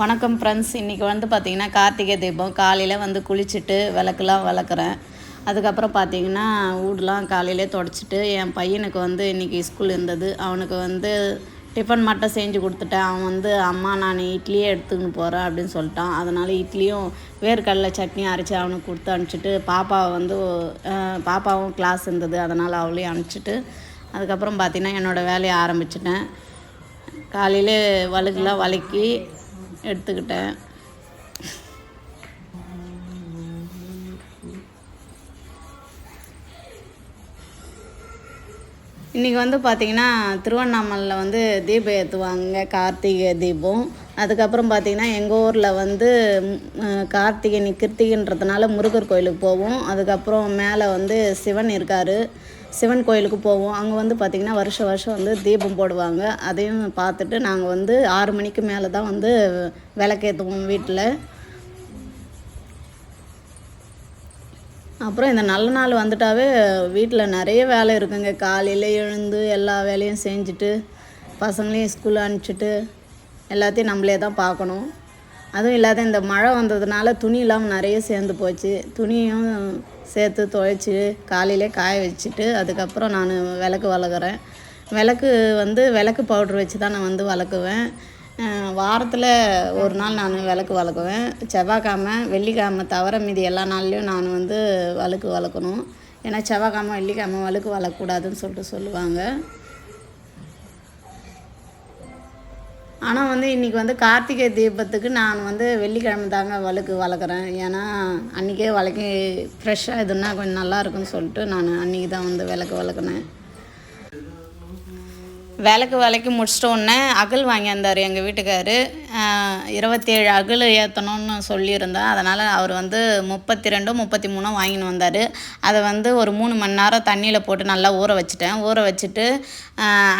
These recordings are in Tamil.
வணக்கம் ஃப்ரெண்ட்ஸ் இன்றைக்கி வந்து பார்த்திங்கன்னா கார்த்திகை தீபம். காலையில் வந்து குளிச்சுட்டு விளக்குலாம் விளக்குறேன். அதுக்கப்புறம் பார்த்திங்கன்னா வீடெலாம் காலையிலே தொடச்சிட்டு என் பையனுக்கு வந்து இன்றைக்கி ஸ்கூல் இருந்தது. அவனுக்கு வந்து டிஃபன் மட்டும் செஞ்சு கொடுத்துட்டேன். அவன் வந்து அம்மா நான் இட்லியே எடுத்துக்கின்னு போகிறேன் அப்படின்னு சொல்லிட்டான். அதனால் இட்லியும் வேர்க்கடலை சட்னி அரைச்சி அவனுக்கு கொடுத்து அனுப்பிச்சிட்டு பாப்பாவை வந்து பாப்பாவும் கிளாஸ் இருந்தது. அதனால் அவளையும் அனுப்பிச்சிட்டு அதுக்கப்புறம் பார்த்திங்கன்னா என்னோடய வேலையை ஆரம்பிச்சிட்டேன். காலையில் வழுக்கெலாம் வழுக்கி எடுத்துக்கிட்டேன். இன்றைக்கி வந்து பார்த்திங்கன்னா திருவண்ணாமலையில் வந்து தீபம் ஏற்றுவாங்க கார்த்திகை தீபம். அதுக்கப்புறம் பார்த்திங்கன்னா எங்கள் ஊரில் வந்து கார்த்திகை நி- கிருத்திகைன்றதுனால முருகர் கோயிலுக்கு போவோம். அதுக்கப்புறம் மேலே வந்து சிவன் இருக்கார். சிவன் கோயிலுக்கு போவோம். அங்கே வந்து பார்த்திங்கன்னா வருஷம் வருஷம் வந்து தீபம் போடுவாங்க. அதையும் பார்த்துட்டு நாங்கள் வந்து ஆறு மணிக்கு மேலே தான் வந்து விளக்கேற்றுவோம் வீட்டில் அப்புறம் இந்த நல்ல நாள் வந்துட்டாவே வீட்டில் நிறைய வேலை இருக்குங்க. காலையில் எழுந்து எல்லா வேலையும் செஞ்சுட்டு பசங்களையும் ஸ்கூல் அனுப்பிச்சிட்டு எல்லாத்தையும் நம்மளே தான் பார்க்கணும். அதுவும் இல்லாத இந்த மழை வந்ததுனால துணியெலாம் நிறைய சேர்ந்து போச்சு. துணியும் சேர்த்து துவைச்சி காலையிலே காய வச்சுட்டு அதுக்கப்புறம் நான் விளக்கு வளர்க்குறேன். விளக்கு வந்து விளக்கு பவுட்ரு வச்சு தான் நான் வந்து வளர்க்குவேன். வாரத்தில் ஒரு நாள் நான் விளக்கு வளர்க்குவேன். செவ்வாய்க்கிழமை வெள்ளிக்கிழமை தவிர மீதி எல்லா நாள்லேயும் நான் வந்து வழுக்கு வளர்க்கணும். ஏன்னா செவ்வாய்க்கிழமை வெள்ளிக்கிழமை வழுக்கு வளர்க்கக்கூடாதுன்னு சொல்லிட்டு சொல்லுவாங்க. ஆனால் வந்து இன்றைக்கி வந்து கார்த்திகை தீபத்துக்கு நான் வந்து வெள்ளிக்கிழமை தாங்க வழுக்கு வளர்க்குறேன். ஏன்னா அன்றைக்கே வளர்க்கி ஃப்ரெஷ்ஷாக இதுன்னா கொஞ்சம் நல்லாயிருக்குன்னு சொல்லிட்டு நான் அன்றைக்கி தான் வந்து விளக்கு வளர்க்குனேன். விளக்கு விலைக்கு முடிச்சிட்ட உடனே அகல் வாங்கியிருந்தார் எங்கள் வீட்டுக்காரு. இருபத்தேழு அகல் ஏற்றணும்னு சொல்லியிருந்தேன் அதனால் அவர் வந்து முப்பத்தி ரெண்டோ முப்பத்தி மூணோ வாங்கின்னு வந்தார். அதை வந்து ஒரு மூணு மணி நேரம் தண்ணியில் போட்டு நல்லா ஊற வச்சுட்டேன். ஊற வச்சுட்டு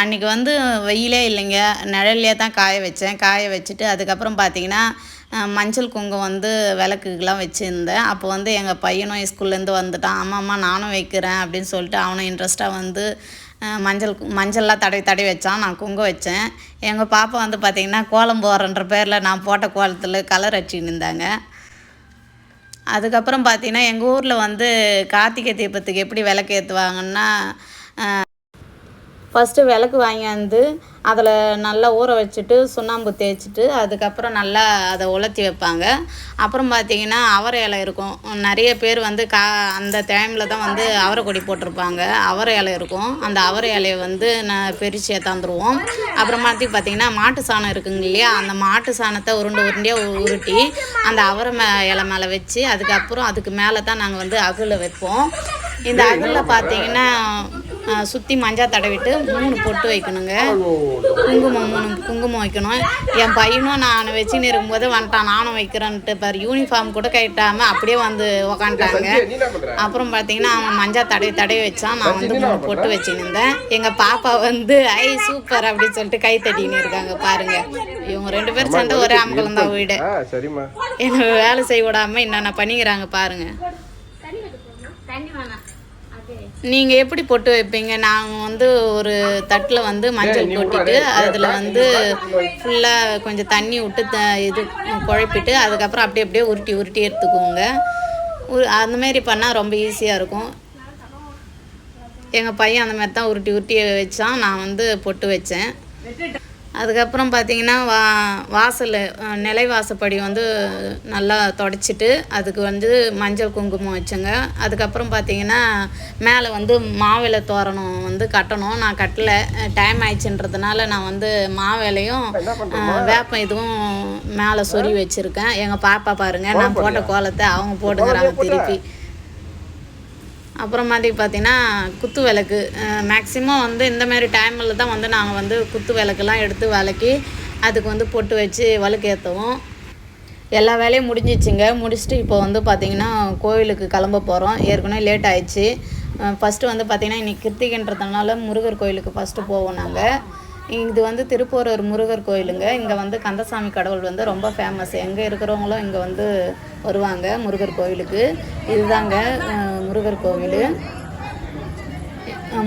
அன்றைக்கி அன்னைக்கு வந்து வெயிலே இல்லைங்க. நிழல்லே தான் காய வச்சேன். காய வச்சுட்டு அதுக்கப்புறம் பார்த்தீங்கன்னா மஞ்சள் குங்குமம் வந்து விளக்குக்கெலாம் வச்சுருந்தேன். அப்போ வந்து எங்கள் பையனும் ஸ்கூல்லேருந்து வந்துட்டான். அம்மா அம்மா நானும் வைக்கிறேன் அப்படின்னு சொல்லிட்டு அவனும் இன்ட்ரெஸ்ட்டாக வந்து மஞ்சள் கு- மஞ்சள்லாம் தடவி தடவி வச்சான். நான் குங்குமம் வச்சேன். எங்கள் பாப்பா வந்து பார்த்திங்கன்னா கோலம் போடுறன்ற பேரில் நான் போட்ட கோலத்தில் கலர் அடிச்சுன்னு இருந்தாங்க. அதுக்கப்புறம் பார்த்திங்கன்னா எங்கள் ஊரில் வந்து கார்த்திகை தீபத்துக்கு எப்படி விளக்கு ஏற்றுவாங்கன்னா ஃபஸ்ட்டு விளக்கு வாங்கியாந்து அதில் நல்லா ஊற வச்சுட்டு சுண்ணாம்பு தேய்ச்சிட்டு அதுக்கப்புறம் நல்லா அதை உலர்த்தி வைப்பாங்க. அப்புறம் பார்த்தீங்கன்னா அவரை இலை இருக்கும். நிறைய பேர் வந்து கா அந்த டைமில் தான் வந்து அவரை கொடி போட்டிருப்பாங்க. அவரை இலை இருக்கும். அந்த அவரை இலையை வந்து நான் பிரித்து ஏற்றாந்துருவோம் அப்புறமாட்டி பார்த்திங்கன்னா மாட்டு சாணம் இருக்குங்க இல்லையா? அந்த மாட்டு சாணத்தை உருண்டை உருண்டையாக உருட்டி அந்த அவரை மே இலை மேலே வச்சு அதுக்கப்புறம் அதுக்கு மேலே தான் நாங்கள் வந்து அகுல வைப்போம். இந்த அகுலில் பார்த்தீங்கன்னா சுற்றி மஞ்சள் தடவிட்டு மூணு பொட்டு வைக்கணுங்க. குங்குமம் மூணு குங்குமம் வைக்கணும். என் பையனும் நான் வச்சுன்னு இருக்கும்போது வந்துட்டான். நானும் வைக்கிறேன்ட்டு பாரு. யூனிஃபார்ம் கூட கட்டாமல் அப்படியே வந்து உக்காந்துட்டாங்க. அப்புறம் பார்த்தீங்கன்னா அவன் மஞ்சள் தடவி தடவி வச்சான். நான் வந்து மூணு பொட்டு வச்சுன்னு இருந்தேன் எங்கள் பாப்பா வந்து ஐ சூப்பர் அப்படின்னு சொல்லிட்டு கை தட்டின்னு இருக்காங்க. பாருங்க. இவங்க ரெண்டு பேரும் சேர்ந்து ஒரே அம்பலம் தான் வீடு. என்ன வேலை செய்ய விடாம என்னென்ன பண்ணிக்கிறாங்க பாருங்க. நீங்கள் எப்படி பொட்டு வைப்பீங்க? நாங்கள் வந்து ஒரு தட்டில் வந்து மஞ்சள் கொட்டிட்டு அதில் வந்து ஃபுல்லாக கொஞ்சம் தண்ணி விட்டு த இது குழப்பிட்டு அதுக்கப்புறம் அப்படியே அப்படியே உருட்டி உருட்டி எடுத்துக்குவோங்க உரு அந்த மாதிரி பண்ணால் ரொம்ப ஈஸியாக இருக்கும். எங்கள் பையன் அந்த மாதிரி தான் உருட்டி உருட்டி வச்சான். நான் வந்து பொட்டு வச்சேன். அதுக்கப்புறம் பார்த்தீங்கன்னா வா வாசல் நிலை வாசப்படி வந்து நல்லா தொடச்சிட்டு அதுக்கு வந்து மஞ்சள் குங்குமம் வச்சேங்க. அதுக்கப்புறம் பார்த்தீங்கன்னா மேலே வந்து மாவிலை தோரணம் வந்து கட்டணும். நான் கட்டலை. டைம் ஆயிடுச்சுன்றதுனால நான் வந்து மாவிலையும் வேப்பம் இதுவும் மேலே சொருவி வச்சுருக்கேன். எங்கள் பாப்பா பாருங்கள் நான் போட்ட கோலத்தை அவங்க போட்டுக்கிறாங்க திருப்பி. அப்புறம் மாதிரி பார்த்திங்கன்னா குத்து விளக்கு. மேக்ஸிமம் வந்து இந்த மாதிரி டைமில் தான் வந்து நாங்கள் வந்து குத்து விளக்குலாம் எடுத்து விளக்கி அதுக்கு வந்து பொட்டு வச்சு விளக்கு ஏற்றுவோம் எல்லா வேலையும் முடிஞ்சிச்சுங்க. முடிச்சுட்டு இப்போ வந்து பார்த்திங்கன்னா கோவிலுக்கு கிளம்ப போகிறோம் ஏற்கனவே லேட் ஆயிடுச்சு. ஃபஸ்ட்டு வந்து பார்த்திங்கன்னா இன்றைக்கி கிருத்திகன்றதுனால முருகர் கோயிலுக்கு ஃபஸ்ட்டு போவோம் நாங்கள் இது வந்து திருப்போரூர் முருகர் கோயிலுங்க. இங்கே வந்து கந்தசாமி கடவுள் வந்து ரொம்ப ஃபேமஸ் எங்கே இருக்கிறவங்களும் இங்கே வந்து வருவாங்க முருகர் கோயிலுக்கு. இதுதாங்க முருகர் கோவில்.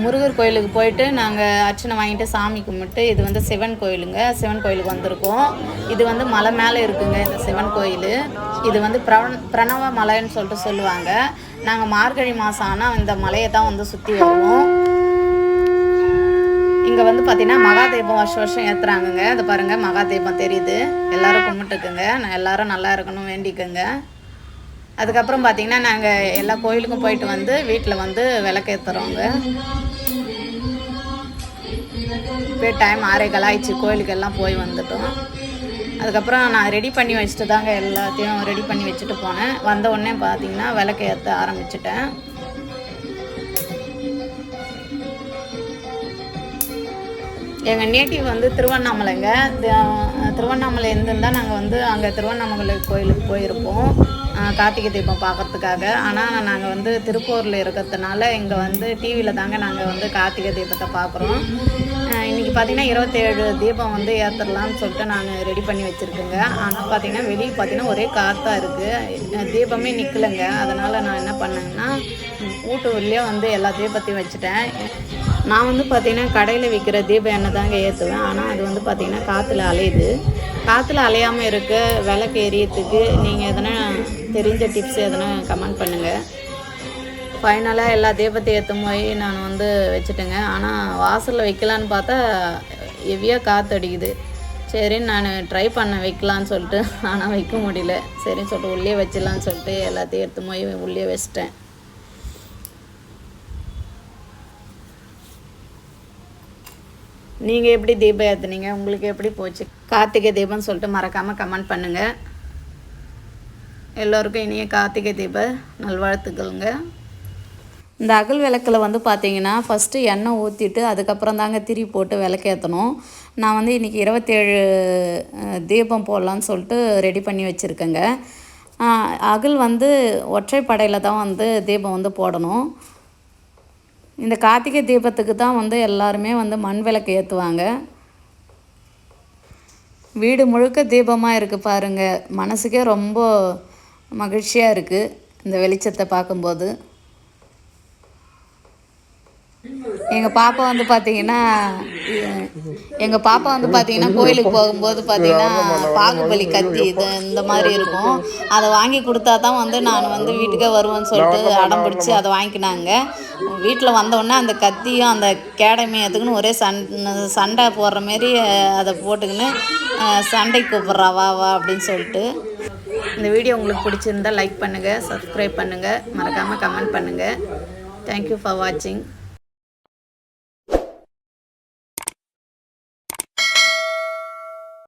முருகர் கோயிலுக்கு போயிட்டு நாங்கள் அர்ச்சனை வாங்கிட்டு சாமி கும்பிட்டு இது வந்து சிவன் கோயிலுங்க. சிவன் கோயிலுக்கு வந்திருக்கோம். இது வந்து மலை மேலே இருக்குங்க இந்த சிவன் கோயில். இது வந்து பிரவ பிரணவ மலைன்னு சொல்லிட்டு சொல்லுவாங்க. நாங்கள் மார்கழி மாதம் ஆனால் இந்த மலையை தான் வந்து சுற்றி வருவோம். இங்கே வந்து பார்த்தீங்கன்னா மகாதீபம் வருஷம் வருஷம் ஏற்றுறாங்கங்க அது பாருங்கள் மகாதீபம் தெரியுது. எல்லோரும் கும்பிட்டுக்குங்க. நான் எல்லாரும் நல்லா இருக்கணும் வேண்டிக்கோங்க. அதுக்கப்புறம் பார்த்தீங்கன்னா நாங்கள் எல்லா கோயிலுக்கும் போயிட்டு வந்து வீட்டில் வந்து விளக்கேற்றுறோங்க இப்போ டைம் ஆறேகால் ஆயிடுச்சு கோயிலுக்கு எல்லாம் போய் வந்துட்டோம். அதுக்கப்புறம் நான் ரெடி பண்ணி வச்சுட்டு தாங்க எல்லாத்தையும் ரெடி பண்ணி வச்சுட்டு போனேன். வந்த உடனே பார்த்தீங்கன்னா விளக்கு ஏற்ற ஆரம்பிச்சிட்டேன். எங்கள் நேட்டிவ் வந்து திருவண்ணாமலைங்க. தி- திருவண்ணாமலை நாங்கள் வந்து அங்கே திருவண்ணாமலை கோயிலுக்கு போயிருப்போம். கார்த்திகை தீபம் பார்க்கறதுக்காக ஆனால் நாங்கள் வந்து திருப்பூரில் இருக்கிறதுனால இங்கே வந்து டிவியில் தாங்க நாங்கள் வந்து கார்த்திகை தீபத்தை பார்க்குறோம் இன்றைக்கி பார்த்தீங்கன்னா இருபத்தேழு தீபம் வந்து ஏற்றுடலாம்னு சொல்லிட்டு நான் ரெடி பண்ணி வச்சுருக்கேங்க. ஆனால் பார்த்திங்கன்னா வெளியே பார்த்தீங்கன்னா ஒரே காற்றாக இருக்குது தீபமே நிற்கலைங்க அதனால் நான் என்ன பண்ணேன்னா வீட்டு உள்ளே வந்து எல்லா தீபத்தையும் வச்சுட்டேன். நான் வந்து பார்த்திங்கன்னா கடையில் விற்கிற தீப எண்ணெய் தாங்க ஏற்றுவேன் ஆனால் அது வந்து பார்த்திங்கன்னா காற்றுல அலையுது. காற்றுல அலையாமல் இருக்க விளக்கு எரியத்துக்கு நீங்கள் எதனா தெரிஞ்ச டிப்ஸ் எதனா கமெண்ட் பண்ணுங்கள் ஃபைனலாக எல்லா தீபத்தையும் ஏற்றும் போய் நான் வந்து வச்சுட்டேங்க. ஆனால் வாசலில் வைக்கலான்னு பார்த்தா ஹெவியாக காற்று அடிக்குது. சரின்னு நான் ட்ரை பண்ண வைக்கலான்னு சொல்லிட்டு ஆனால் வைக்க முடியல. சரின்னு சொல்லிட்டு உள்ளே வச்சிடலான்னு சொல்லிட்டு எல்லாத்தையும் எடுத்து போய் உள்ளே வச்சிட்டேன். நீங்கள் எப்படி தீபம் ஏற்றுனீங்க உங்களுக்கு எப்படி போச்சு? கார்த்திகை தீபம்னு சொல்லிட்டு மறக்காமல் கமெண்ட் பண்ணுங்கள் எல்லோருக்கும் இனிய கார்த்திகை தீப நல்வாழ்த்துக்கள்ங்க. இந்த அகல் விளக்கில் வந்து பார்த்தீங்கன்னா ஃபஸ்ட்டு எண்ணெய் ஊற்றிட்டு அதுக்கப்புறம் தாங்க திரி போட்டு விளக்கேற்றணும் நான் வந்து இன்றைக்கி இருபத்தேழு தீபம் போடலான்னு சொல்லிட்டு ரெடி பண்ணி வச்சுருக்கேங்க. அகல் வந்து ஒற்றைப்படையில் தான் வந்து தீபம் வந்து போடணும். இந்த கார்த்திகை தீபத்துக்கு தான் வந்து எல்லாருமே வந்து மண் விளக்கு ஏற்றுவாங்க வீடு முழுக்க தீபமாக இருக்குது பாருங்க. மனசுக்கே ரொம்ப மகிழ்ச்சியாக இருக்குது இந்த வெளிச்சத்தை பார்க்கும்போது. எங்கள் பாப்பா வந்து பார்த்தீங்கன்னா எங்கள் பாப்பா வந்து பார்த்தீங்கன்னா கோயிலுக்கு போகும்போது பார்த்தீங்கன்னா பாகுபலி கத்தி இது இந்த மாதிரி இருக்கும். அதை வாங்கி கொடுத்தா தான் வந்து நான் வந்து வீட்டுக்கே வருவேன்னு சொல்லிட்டு அடம் பிடிச்சி அதை வாங்கிக்கினாங்க வீட்டில் வந்தோடனே அந்த கத்தியும் அந்த கேடமையும் எதுக்குன்னு ஒரே சண் சண்டை போடுற மாரி அதை போட்டுக்கின்னு சண்டை சண்டைக்கு கூப்பிட்றா வா வா அப்படின்னு சொல்லிட்டு. இந்த வீடியோ உங்களுக்கு பிடிச்சிருந்தா லைக் பண்ணுங்கள் சப்ஸ்கிரைப் பண்ணுங்கள் மறக்காமல் கமெண்ட் பண்ணுங்கள் தேங்க்யூ ஃபார் வாட்சிங்